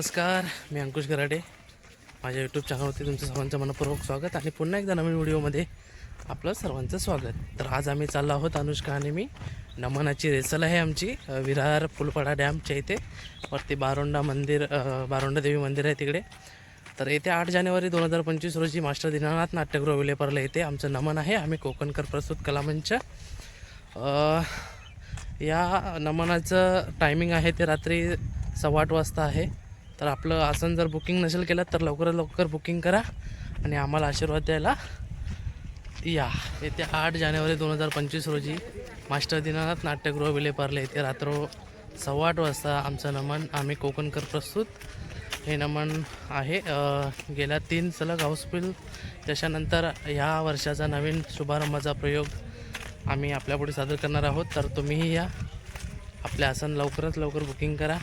नमस्कार मी अंकुश गराडे. माझ्या यूट्यूब चॅनलवरती तुमचं सर्वांचं मनपूर्वक स्वागत आणि पुन्हा एकदा नवीन व्हिडिओमध्ये आपलं सर्वांचं स्वागत. तर आज आम्ही चाललो आहोत अनुष्का आणि मी. नमनाची रेसल आहे आमची विरार फुलपाडा डॅमच्या इथे. वरती बारोंडा मंदिर बारोंडा देवी मंदिर आहे तिकडे. तर येत्या आठ जानेवारी दोन हजार पंचवीस रोजी मास्टर दिनानाथ नाट्यगृह विलेपार्ला येथे आमचं नमन आहे. आम्ही कोकणकर प्रस्तुत कलामंच या नमनाचं टायमिंग आहे ते रात्री सव्वा आठ वाजता आहे. तर आपलं आसन जर बुकिंग नसेल केलं तर लवकरात लवकर बुकिंग करा आणि आम्हाला आशीर्वाद द्यायला या. येत्या आठ जानेवारी दोन हजार पंचवीस रोजी मास्टर दिनानाथ नाट्यगृह विलेपार्ले येथे रात्र सव्वा आठ वाजता आमचं नमन आम्ही कोकणकर प्रस्तुत. हे नमन आहे गेल्या तीन सलग हाऊसफुल त्याच्यानंतर ह्या वर्षाचा नवीन शुभारंभाचा प्रयोग आम्ही आपल्यापुढे सादर करणार आहोत. तर तुम्हीही या. आपले आसन लवकरात लवकर बुकिंग करा.